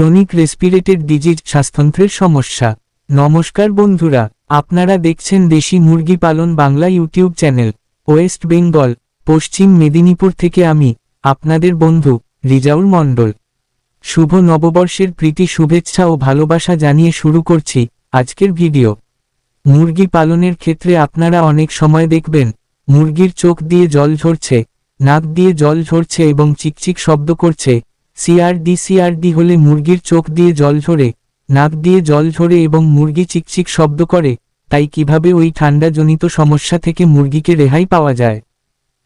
Chronic রেসপিরেটেড disease শ্বাসতন্ত্রের সমস্যা। নমস্কার বন্ধুরা, আপনারা দেখছেন দেশি মুরগি পালন Bangla YouTube channel, West Bengal, পশ্চিম মেদিনীপুর থেকে আমি, আপনাদের বন্ধু, রিজাউল মণ্ডল। শুভ নববর্ষের প্রীতি, শুভেচ্ছা ও ভালোবাসা জানিয়ে শুরু করছি আজকের ভিডিও। মুরগি পালনের ক্ষেত্রে আপনারা অনেক সময় দেখবেন, মুরগির চোখ দিয়ে জল ঝরছে, নাক দিয়ে জল ঝরছে এবং চিকচিক শব্দ করছে সিআরডি সিআরডি হলে মুরগির চোখ দিয়ে জল ঝরে, নাক দিয়ে জল ঝরে এবং মুরগি চিকচিক শব্দ করে, তাই কীভাবে ওই ঠান্ডাজনিত সমস্যা থেকে মুরগিকে রেহাই পাওয়া যায়?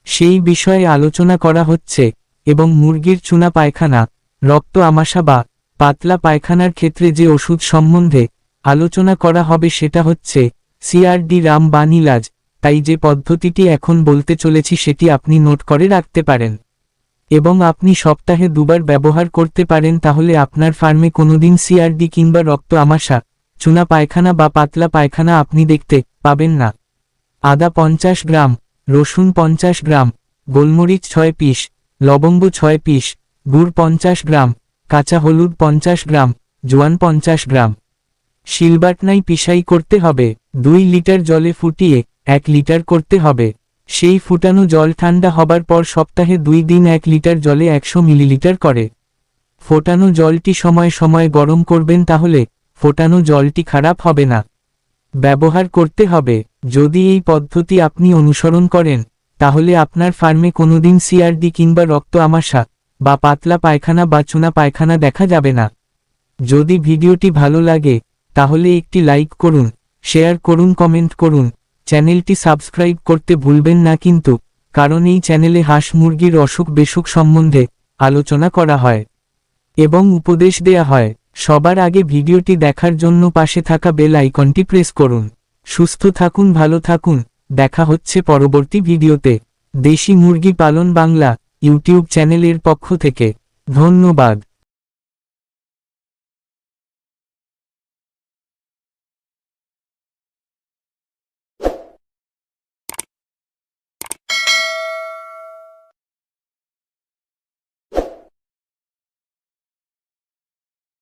সেই বিষয়ে আলোচনা করা হচ্ছে, এবং মুরগির চুনা পায়খানা, রক্ত আমাশা বা পাতলা পায়খানার ক্ষেত্রে যে ওষুধ সম্বন্ধে আলোচনা করা হবে সেটা হচ্ছে সিআরডি রাম বানিলাজ তাই যে পদ্ধতিটি এখন বলতে চলেছি সেটি আপনি নোট করে রাখতে পারেন। এবং আপনি সপ্তাহে দুবার ব্যবহার করতে পারেন তাহলে আপনার ফার্মে কোনোদিন সিআরডি কিংবা রক্ত আমাশা, চুনা পায়খানা বা পাতলা পায়খানা আপনি দেখতে পাবেন না। আদা পঞ্চাশ গ্রাম, রসুন পঞ্চাশ গ্রাম, গোলমরিচ ছয় পিস, লবঙ্গ ছয় পিস, গুড় পঞ্চাশ গ্রাম, কাঁচা হলুদ পঞ্চাশ গ্রাম, জোয়ান পঞ্চাশ গ্রাম। শিলবাটনাই পিসাই করতে হবে, দুই লিটার জলে ফুটিয়ে এক লিটার করতে হবে। সেই ফুটানো জল ঠান্ডা হবার পর সপ্তাহে দুই দিন এক লিটার জলে একশো মিলিলিটার করে। ফোটানো জলটি সময় সময় গরম করবেন তাহলে ফোটানো জলটি খারাপ হবে না। ব্যবহার করতে হবে। যদি এই পদ্ধতি আপনি অনুসরণ করেন, তাহলে আপনার ফার্মে কোনোদিন সিআরডি কিংবা রক্ত আমাশা বা পাতলা পায়খানা বা চুনা পায়খানা দেখা যাবে না। যদি ভিডিওটি ভালো লাগে, তাহলে একটি লাইক করুন, শেয়ার করুন, কমেন্ট করুন। চ্যানেলটি সাবস্ক্রাইব করতে ভুলবেন না কিন্তু, কারণ এই চ্যানেলে হাঁস মুরগির অসুখ বেসুখ সম্বন্ধে আলোচনা করা হয় এবং উপদেশ দেয়া হয়। সবার আগে ভিডিওটি দেখার জন্য পাশে থাকা বেল আইকনটি প্রেস করুন। সুস্থ থাকুন, ভালো থাকুন। দেখা হচ্ছে পরবর্তী ভিডিওতে। দেশি মুরগি পালন বাংলা ইউটিউব চ্যানেলের পক্ষ থেকে। ধন্যবাদ।